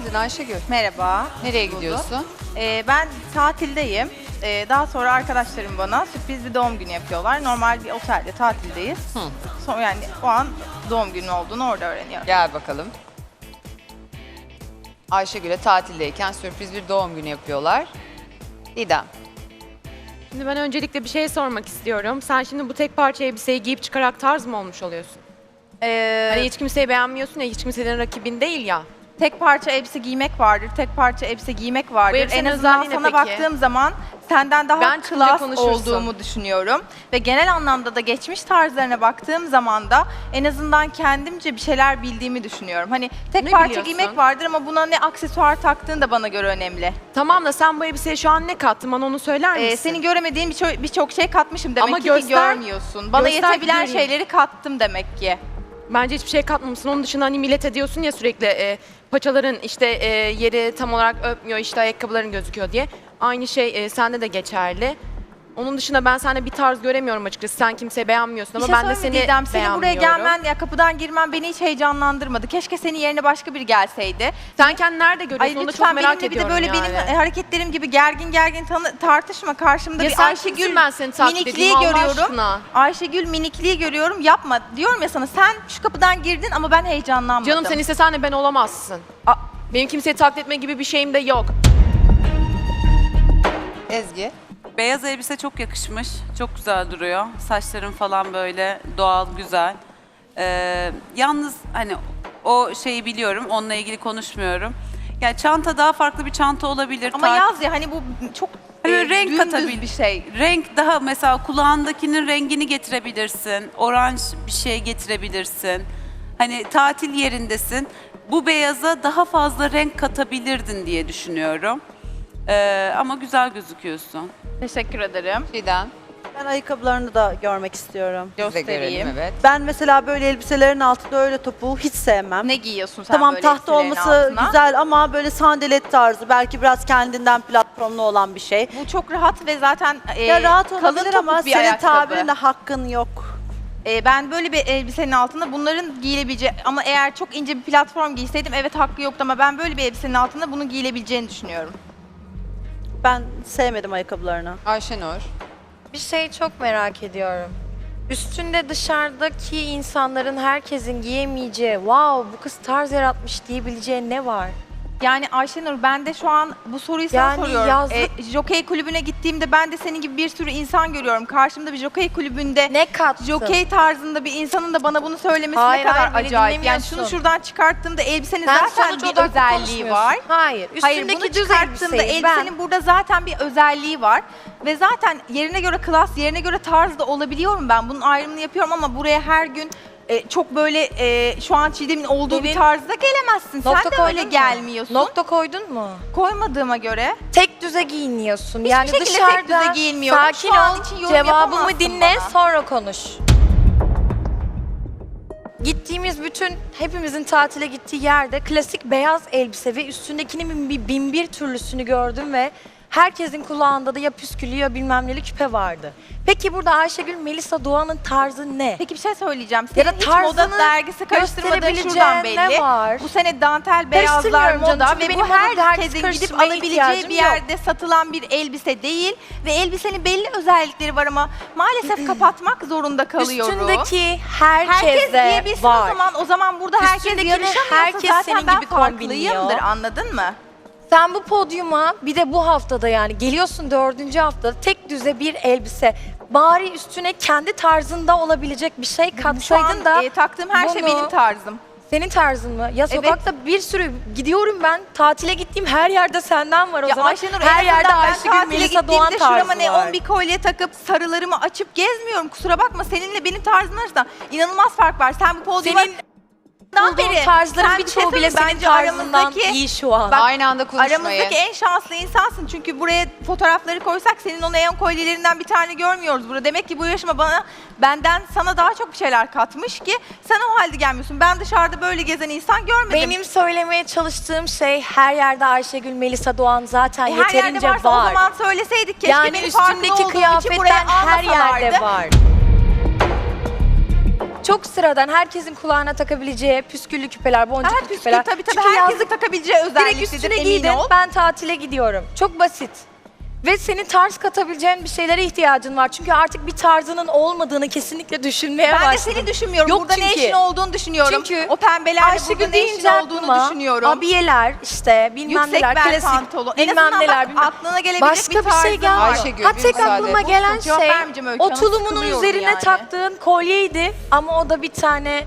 geldin Ayşegül. Merhaba. Nereye Buldum. gidiyorsun? Ee, ben tatildeyim. Ee, daha sonra arkadaşlarım bana sürpriz bir doğum günü yapıyorlar. Normal bir otelde tatildeyiz. Hı. Sonra yani o an doğum günü olduğunu orada öğreniyorum. Gel bakalım. Ayşegül'e tatildeyken sürpriz bir doğum günü yapıyorlar. Didem. Şimdi ben öncelikle bir şey sormak istiyorum. Sen şimdi bu tek parça elbiseyi giyip çıkarak tarz mı olmuş oluyorsun? Ee, Hani hiç kimseyi beğenmiyorsun ya, hiç kimsenin rakibin değil ya. Tek parça elbise giymek vardır. Tek parça elbise giymek vardır. Elbisenin en azından özelliği ne sana peki? baktığım zaman senden daha Ben çıkınca klas konuşursun. olduğumu düşünüyorum. Ve genel anlamda da geçmiş tarzlarına baktığım zaman da en azından kendimce bir şeyler bildiğimi düşünüyorum. Hani tek Ne parça biliyorsun? giymek vardır ama buna ne aksesuar taktığın da bana göre önemli. Tamam da sen bu elbiseye şu an ne kattın? Bana onu söyler misin? Ee, senin göremediğin birço- birçok şey katmışım demek Ama ki, ki göster- görmüyorsun. Bana göster yetebilen göreyim. şeyleri kattım demek ki. Bence hiçbir şey katmamışsın. Onun dışında hani millet ediyorsun ya sürekli e, paçaların işte e, yeri tam olarak öpmüyor, işte ayakkabıların gözüküyor diye. Aynı şey e, sende de geçerli. Onun dışında ben sende bir tarz göremiyorum açıkçası. Sen kimseyi beğenmiyorsun Bir ama şey ben de söyleyeyim mi seni Didem? Senin buraya beğenmiyorum. gelmen, ya kapıdan girmen beni hiç heyecanlandırmadı. Keşke senin yerine başka biri gelseydi. Sen kendini nerede Ay görüyorsun? Onu da çok lütfen merak benimle bir de ediyorum böyle yani. benim hareketlerim gibi gergin gergin tanı- tartışma. Karşımda Ya bir sen Ayşegül kimsin ben seni taklit minikliği edeyim Allah görüyorum. aşkına? Ayşegül minikliği görüyorum. Yapma. Diyorum ya sana sen şu kapıdan girdin ama ben heyecanlanmadım. Canım sen istesen de ben olamazsın. A- Benim kimseyi taklit etme gibi bir şeyim de yok. Ezgi. Beyaz elbise çok yakışmış. Çok güzel duruyor. Saçların falan böyle doğal, güzel. Ee, yalnız hani o şeyi biliyorum. Onunla ilgili konuşmuyorum. Yani çanta daha farklı bir çanta olabilir. ama Tar- yaz ya hani bu çok Hani e, böyle renk dümdüz katabil- bir şey. Renk daha mesela kulağındakinin rengini getirebilirsin. Oranj bir şey getirebilirsin. Hani tatil yerindesin. Bu beyaza daha fazla renk katabilirdin diye düşünüyorum. Ee, ama güzel gözüküyorsun. Teşekkür ederim. Didem. Ben ayakkabılarını da görmek istiyorum. Biz de görelim Göstereyim. evet. Ben mesela böyle elbiselerin altında öyle topuğu hiç sevmem. Ne giyiyorsun sen tamam böyle tahta elbiselerin olması altına? güzel ama böyle sandalet tarzı belki biraz kendinden platformlu olan bir şey. Bu çok rahat ve zaten e, ya rahat kalın olabilir topuk ama bir senin ayakkabı. tabirinde hakkın yok. E, ben böyle bir elbisenin altında bunların giyilebileceği ama eğer çok ince bir platform giyseydim evet hakkı yoktu ama ben böyle bir elbisenin altında bunun giyilebileceğini düşünüyorum. Ben sevmedim ayakkabılarını. Ayşenur. Bir şey çok merak ediyorum. Üstünde dışarıdaki insanların herkesin giyemeyeceği, wow bu kız tarz yaratmış diyebileceği ne var? Yani Ayşenur ben de şu an bu soruyu sana Yani soruyorum. yazlık- E, jokey kulübüne gittiğimde ben de senin gibi bir sürü insan görüyorum. Karşımda bir jokey kulübünde Ne kattın? jokey tarzında bir insanın da bana bunu söylemesi Hayır, ne kadar hayır, beni acayip. Yani dinlemiyorsun. şunu şuradan çıkarttığımda elbisenin Sen zaten sonuç bir odaklı özelliği konuşmuyorsun. var. Hayır, Hayır üstündeki bunu düz çıkarttığımda elbiseyi elbisenin burada zaten bir özelliği var. Ve zaten yerine göre klas, yerine göre tarz da olabiliyorum ben. Bunun ayrımını yapıyorum ama buraya her gün e, çok böyle e, şu an Çiğdem'in olduğu bir Benim- tarzda gelemezsin. Sen de öyle mu? gelmiyorsun. Nokta koydun mu? Koymadığıma göre Tek düze giyiniyorsun. Yani şekilde tek dışarıda düze giyinmiyorum. Sakin Şu an ol, için yorum cevabımı yapamazsın dinle, bana. sonra konuş. Gittiğimiz bütün, hepimizin tatile gittiği yerde klasik beyaz elbise ve üstündekinin bir bin bir türlüsünü gördüm ve herkesin kulağında da ya püskülü ya bilmem neli küpe vardı. Peki burada Ayşegül Melisa Doğan'ın tarzı ne? Peki bir şey söyleyeceğim. Ya Senin da hiç moda tarzını dergisi karıştırmadığın gösterebileceğin şuradan ne belli. var? Bu sene dantel beyazlar Karıştırmıyorum moda ve benim bu moda dergisi herkesin gidip karıştırmaya alabileceği ihtiyacım bir yerde satılan bir elbise değil. Ve elbisenin belli özellikleri var ama maalesef kapatmak zorunda kalıyorum. Üstündeki Herkes herkese giyebilsin var. o zaman. O zaman burada herkes Üstündekini yarışamıyorsa herkes zaten senin ben gibi farklıyımdır kombinliyor. anladın mı? Sen bu podyuma bir de bu haftada yani geliyorsun dördüncü haftada tek düze bir elbise. Bari üstüne kendi tarzında olabilecek bir şey Şu katsaydın an da e, taktığım her şey bunu- benim tarzım. senin tarzın mı? Ya sokakta bir sürü gidiyorum ben tatile gittiğim her yerde senden var o Ya zaman. En her azından yerde ben Ayşegül tatile Melisa Doğan gittiğimde şurama tarzı neon var. bir kolye takıp sarılarımı açıp gezmiyorum. Kusura bakma seninle benim tarzın arasında inanılmaz fark var. Sen bu podyuma Senin bulduğun tarzların birçoğu bile senin tarzından iyi şu an. Bak, Aynı anda konuşmayın. Aramızdaki en şanslı insansın çünkü buraya fotoğrafları koysak senin o neon kolyelerinden bir tane görmüyoruz burada. Demek ki bu yarışma bana benden sana daha çok bir şeyler katmış ki sen o halde gelmiyorsun. Ben dışarıda böyle gezen insan görmedim. Benim söylemeye çalıştığım şey her yerde Ayşegül Melisa Doğan zaten E, her yerde yeterince varsa o var. zaman söyleseydik keşke yani beni farklı üstündeki olduğum için buraya kıyafetten her almasalardı. yerde var. Çok sıradan herkesin kulağına takabileceği püsküllü küpeler, boncuklu Her püskül küpeler. tabii tabii Çünkü herkesin yazlık takabileceği direkt üstüne emin giydin ol. ben tatile gidiyorum. Çok basit. Ve senin tarz katabileceğin bir şeylere ihtiyacın var. Çünkü artık bir tarzının olmadığını kesinlikle düşünmeye Ben de başladım. seni düşünmüyorum. Yok burada ne çünkü- işin olduğunu düşünüyorum. Çünkü o pembelerle burada ne işin olduğunu aklıma düşünüyorum. abiyeler işte bilmem Yüksek neler klasik pantolon. En bilmem azından neler bak, bilmem. aklına gelebilecek Başka bir bir şey var. Ayşegül, Ha tek aklıma gelen şey o tulumunun üzerine yani. taktığın kolyeydi ama o da bir tane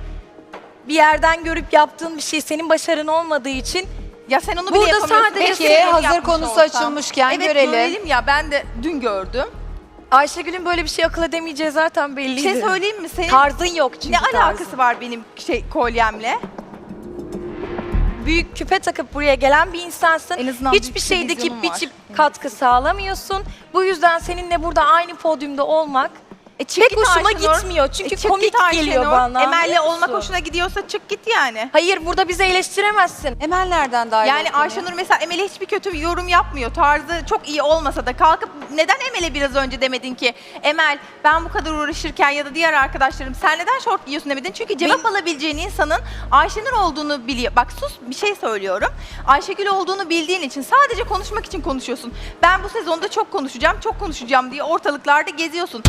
bir yerden görüp yaptığın bir şey senin başarın olmadığı için Ya sen onu Burada bile yapamıyorsun. sadece Peki, hazır yapmış konusu olsam. açılmışken evet, görelim. görelim ya ben de dün gördüm. Ayşegül'ün böyle bir şey akıl edemeyeceği zaten Bir belliydi. şey söyleyeyim mi? Senin Tarzın yok çünkü ne tarzın. alakası var benim şey kolyemle? Büyük küpe takıp buraya gelen bir insansın. En azından Hiçbir şeydeki televizyonum var. biçip katkı sağlamıyorsun. Bu yüzden seninle burada aynı podyumda olmak E çık pek git hoşuma Ayşenur. gitmiyor. Çünkü E çık komik git geliyor bana. Emel'le olmak hoşuna gidiyorsa çık git yani. Hayır burada bizi eleştiremezsin. Emel nereden dahil Yani oldu konuya? Ayşenur mesela Emel'e hiçbir kötü yorum yapmıyor. Tarzı çok iyi olmasa da kalkıp neden Emel'e biraz önce demedin ki Emel ben bu kadar uğraşırken ya da diğer arkadaşlarım sen neden şort giyiyorsun demedin? Çünkü cevap alabileceğin insanın Ayşenur olduğunu biliyor. Bak sus bir şey söylüyorum. Ayşegül olduğunu bildiğin için sadece konuşmak için konuşuyorsun. Ben bu sezonda çok konuşacağım, çok konuşacağım diye ortalıklarda geziyorsun.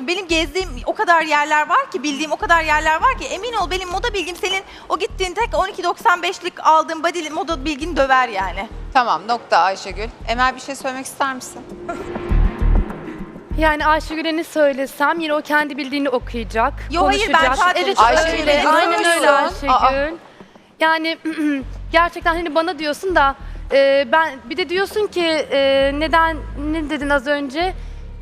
Benim gezdiğim o kadar yerler var ki, bildiğim o kadar yerler var ki emin ol benim moda bilgim senin o gittiğin tek 12.95'lik aldığın body moda bilgin döver yani. Tamam nokta Ayşegül. Emel bir şey söylemek ister misin? Yani Ayşegül'e ne söylesem yine o kendi bildiğini okuyacak, Yo, hayır, konuşacak. ben sadece evet, Ayşegül'e öyle, aynen öyle Aa. Ayşegül. Yani gerçekten hani bana diyorsun da e, ben bir de diyorsun ki e, neden ne dedin az önce?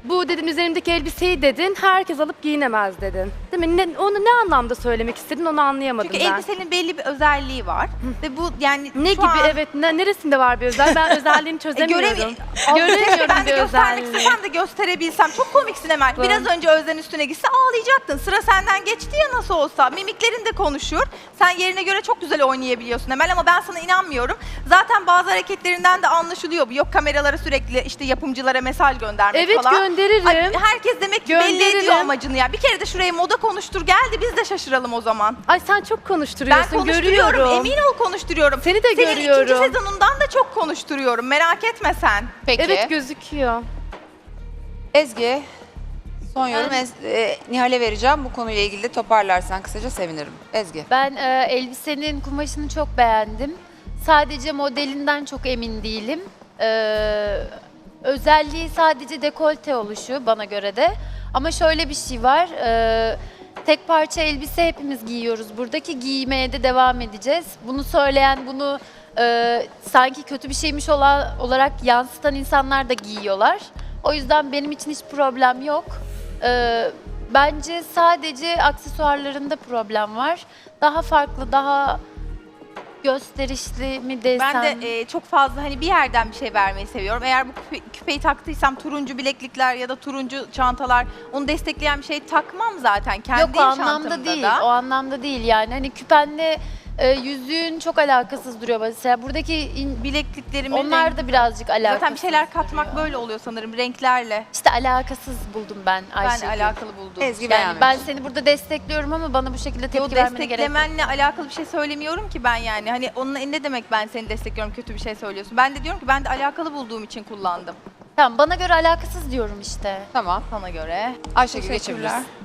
Bu dedin üzerimdeki elbiseyi dedin, herkes alıp giyinemez dedin. Değil mi? Ne, onu ne anlamda söylemek istedin onu anlayamadım Çünkü ben. elbisenin belli bir özelliği var ve bu yani Ne şu gibi an- evet ne, neresinde var bir özel? Ben özelliğini E, çözemiyorum. göremi- Göremiyorum ben de bir göstermek istesem de gösterebilsem. Çok komiksin Emel. Ben- Biraz önce Özden üstüne gitse ağlayacaktın. Sıra senden geçti ya nasıl olsa. Mimiklerin de konuşur. Sen yerine göre çok güzel oynayabiliyorsun Emel ama ben sana inanmıyorum. Zaten bazı hareketlerinden de anlaşılıyor bu. Yok kameralara sürekli işte yapımcılara mesaj göndermek Evet falan. gönderirim. Ay, herkes demek ki belli ediyor Gönderirim. amacını ya. Bir kere de şuraya moda konuştur geldi biz de şaşıralım o zaman. Ay sen çok Ben konuşturuyorsun, konuşturuyorum. görüyorum. Emin ol konuşturuyorum. Seni de Senin görüyorum. ikinci sezonundan da çok konuşturuyorum. Merak etme sen. Peki. Evet gözüküyor. Ezgi, son yorum Ez- e, Nihal'e vereceğim. Bu konuyla ilgili de toparlarsan kısaca sevinirim. Ezgi. Ben e, elbisenin kumaşını çok beğendim. Sadece modelinden çok emin değilim. E, özelliği sadece dekolte oluşu bana göre de. Ama şöyle bir şey var. e, tek parça elbise hepimiz giyiyoruz. Buradaki giymeye de devam edeceğiz. Bunu söyleyen, bunu e, sanki kötü bir şeymiş ola- olarak yansıtan insanlar da giyiyorlar. O yüzden benim için hiç problem yok. E, bence sadece aksesuarlarında problem var. Daha farklı, daha gösterişli mi desem? Ben de e, çok fazla hani bir yerden bir şey vermeyi seviyorum. Eğer bu küpe- küpeyi taktıysam turuncu bileklikler ya da turuncu çantalar onu destekleyen bir şey takmam zaten kendi Yok o anlamda değil. da. O anlamda değil yani. Hani küpenle e, yüzüğün çok alakasız duruyor mesela. Buradaki in- Bilekliklerimin onlar da birazcık alakasız. zaten bir şeyler katmak duruyor. böyle oluyor sanırım renklerle. İşte alakasız buldum ben Ben alakalı buldum. Ezgi Yani beğenmemiş. ben seni burada destekliyorum ama bana bu şekilde Yo, tepki vermene gerek yok. desteklemenle alakalı bir şey söylemiyorum ki ben yani. Hani onunla ne demek ben seni destekliyorum kötü bir şey söylüyorsun. Ben de diyorum ki ben de alakalı bulduğum için kullandım Tamam bana göre alakasız diyorum işte. Tamam. sana göre. Ayşegül Teşekkürler. geçebiliriz.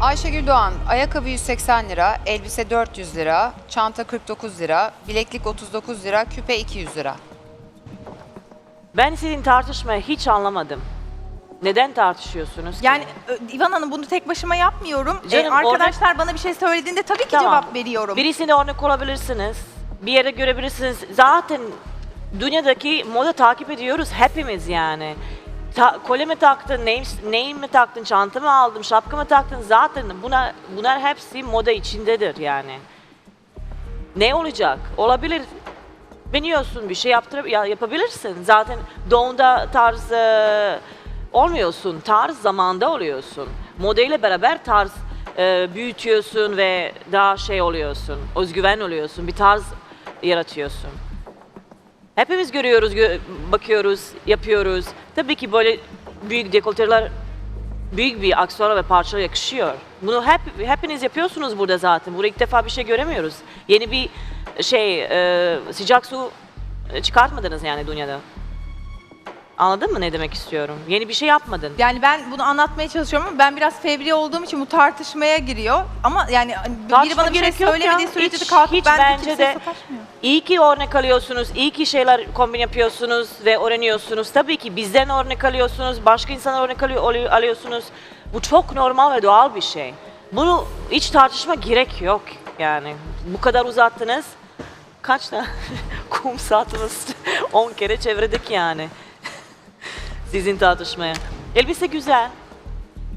Ayşegül Doğan, ayakkabı 180 lira, elbise 400 lira, çanta 49 lira, bileklik 39 lira, küpe 200 lira. Ben sizin tartışmayı hiç anlamadım. Neden tartışıyorsunuz ki? Yani ö, İvan Hanım bunu tek başıma yapmıyorum. Ee, Canım, arkadaşlar bana bir şey söylediğinde tabii ki Tamam. cevap veriyorum. Birisine örnek olabilirsiniz. Bir yere görebilirsiniz. Zaten dünyadaki moda takip ediyoruz hepimiz yani. Ta, kolye mi taktın, neyim, neyim mi taktın, çanta mı aldın, şapka mı taktın zaten bunlar, bunlar hepsi moda içindedir yani. Ne olacak? Olabilir. Beniyorsun bir şey yaptır, ya, yapabilirsin. Zaten doğumda tarz e, olmuyorsun. Tarz zamanda oluyorsun. Modayla beraber tarz e, büyütüyorsun ve daha şey oluyorsun. Özgüven oluyorsun. Bir tarz yaratıyorsun. Hepimiz görüyoruz, gö- bakıyoruz, yapıyoruz. Tabii ki böyle büyük dekolteler büyük bir aksesuara ve parçalara yakışıyor. Bunu hep hepiniz yapıyorsunuz burada zaten. Burada ilk defa bir şey göremiyoruz. Yeni bir şey e, sıcak su çıkartmadınız yani dünyada. Anladın mı ne demek istiyorum? Yeni bir şey yapmadın. Yani ben bunu anlatmaya çalışıyorum ama ben biraz fevri olduğum için bu tartışmaya giriyor. Ama yani biri Tartışma bana bir şey gerek yok söylemediği ya. sürece de Hiç- kalkıp hiç ben bence de-. İyi ki örnek alıyorsunuz, iyi ki şeyler kombin yapıyorsunuz ve öğreniyorsunuz. Tabii ki bizden örnek alıyorsunuz, başka insanlar örnek alıyor, alıyor- alıyorsunuz. Bu çok normal ve doğal bir şey. Bunu hiç tartışma gerek yok yani. Bu kadar uzattınız. Kaç da kum saatimiz 10 kere çevirdik yani. Sizin tartışmaya. Elbise güzel.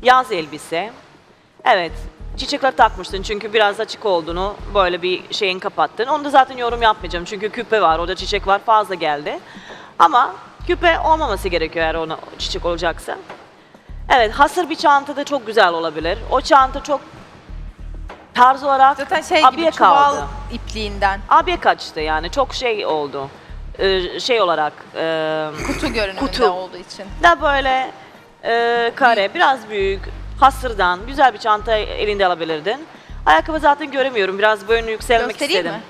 Yaz elbise. Evet. Çiçekler takmıştın çünkü biraz açık olduğunu böyle bir şeyin kapattın. Onu da zaten yorum yapmayacağım çünkü küpe var, orada çiçek var fazla geldi. Ama küpe olmaması gerekiyor eğer ona çiçek olacaksa. Evet, hasır bir çanta da çok güzel olabilir. O çanta çok tarz olarak Zaten şey abiye gibi çuval kaldı. ipliğinden. Abiye kaçtı yani çok şey oldu. Ee, şey olarak e, Kutu görünümünde Kutu. olduğu için. da böyle e, kare, biraz büyük, hasırdan güzel bir çanta elinde alabilirdin. Ayakkabı zaten göremiyorum. Biraz boyunu yükselmek Göstereyim istedim.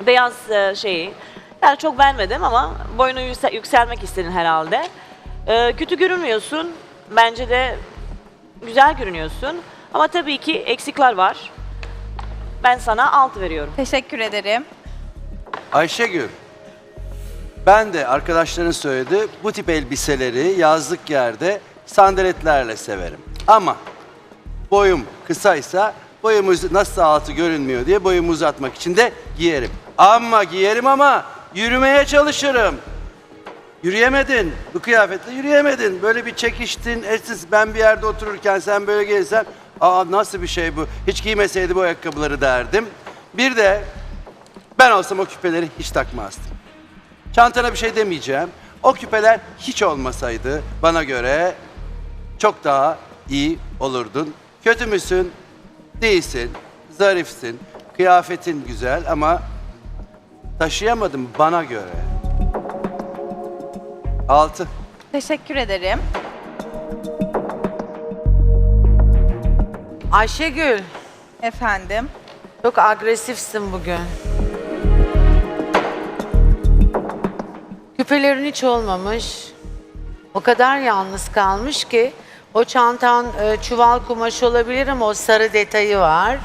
mi? Beyaz e, şeyi. Yani çok beğenmedim ama boyunu yüksel- yükselmek istedin herhalde. E, kötü görünmüyorsun. Bence de güzel görünüyorsun. Ama tabii ki eksikler var. Ben sana altı veriyorum. Teşekkür ederim. Ayşegül, ben de arkadaşların söyledi bu tip elbiseleri yazlık yerde sandaletlerle severim. Ama boyum kısaysa boyum uz- nasıl altı görünmüyor diye boyumu uzatmak için de giyerim. Ama giyerim ama yürümeye çalışırım. Yürüyemedin. Bu kıyafetle yürüyemedin. Böyle bir çekiştin. Etsiz ben bir yerde otururken sen böyle gelirsen aa nasıl bir şey bu? Hiç giymeseydi bu ayakkabıları derdim. Bir de ben olsam o küpeleri hiç takmazdım. Çantana bir şey demeyeceğim. O küpeler hiç olmasaydı bana göre çok daha iyi olurdun. Kötü müsün? Değilsin. Zarifsin. Kıyafetin güzel ama taşıyamadım bana göre. Altı. Teşekkür ederim. Ayşegül, Efendim. çok agresifsin bugün. Küpelerin hiç olmamış. O kadar yalnız kalmış ki o çantan e, çuval kumaş olabilir ama o sarı detayı var.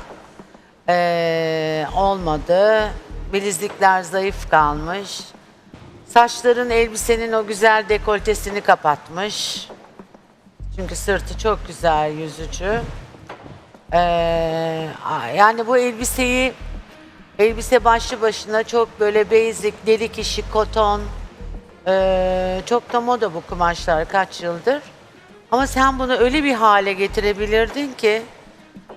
Ee, olmadı. Bilizlikler zayıf kalmış. Saçların elbisenin o güzel dekoltesini kapatmış. Çünkü sırtı çok güzel yüzücü. Ee, yani bu elbiseyi elbise başlı başına çok böyle basic, delik işi, koton ee, çok da moda bu kumaşlar kaç yıldır. Ama sen bunu öyle bir hale getirebilirdin ki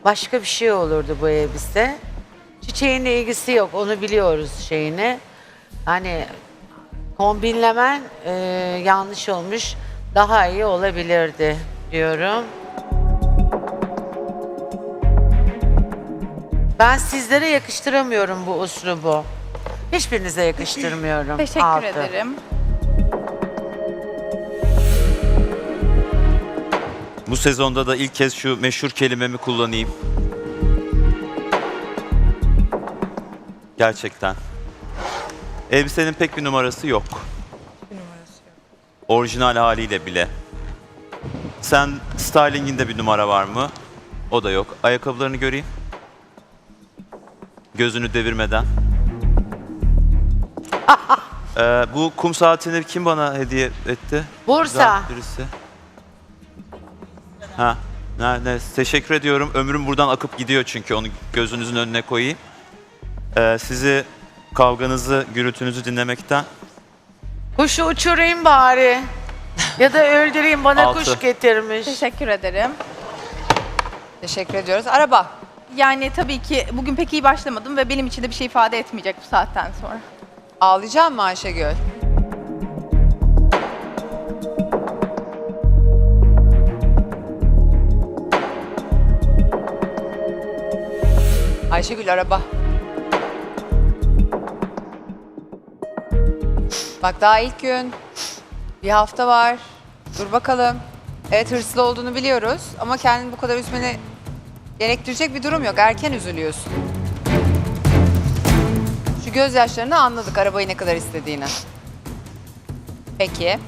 başka bir şey olurdu bu elbise. Çiçeğinle ilgisi yok onu biliyoruz şeyini. Hani kombinlemen ee, yanlış olmuş daha iyi olabilirdi diyorum. Ben sizlere yakıştıramıyorum bu uslubu. Hiçbirinize yakıştırmıyorum. Teşekkür Altı. ederim. Bu sezonda da ilk kez şu meşhur kelimemi kullanayım. Gerçekten. Elbisenin pek bir numarası yok. Orijinal haliyle bile. Sen stylinginde bir numara var mı? O da yok. Ayakkabılarını göreyim. Gözünü devirmeden. Ee, bu kum saatini kim bana hediye etti? Bursa. Güzel birisi. Ha. Nerede? Teşekkür ediyorum. Ömrüm buradan akıp gidiyor çünkü onu gözünüzün önüne koyayım. Ee, sizi kavganızı, gürültünüzü dinlemekten Kuşu uçurayım bari. ya da öldüreyim bana Altı. kuş getirmiş. Teşekkür ederim. Teşekkür ediyoruz. Araba. Yani tabii ki bugün pek iyi başlamadım ve benim için de bir şey ifade etmeyecek bu saatten sonra. Ağlayacak mı Ayşegül? Ayşegül araba. Bak daha ilk gün. Bir hafta var. Dur bakalım. Evet hırslı olduğunu biliyoruz ama kendini bu kadar üzmeni gerektirecek bir durum yok. Erken üzülüyorsun. Şu gözyaşlarını anladık arabayı ne kadar istediğini. Peki.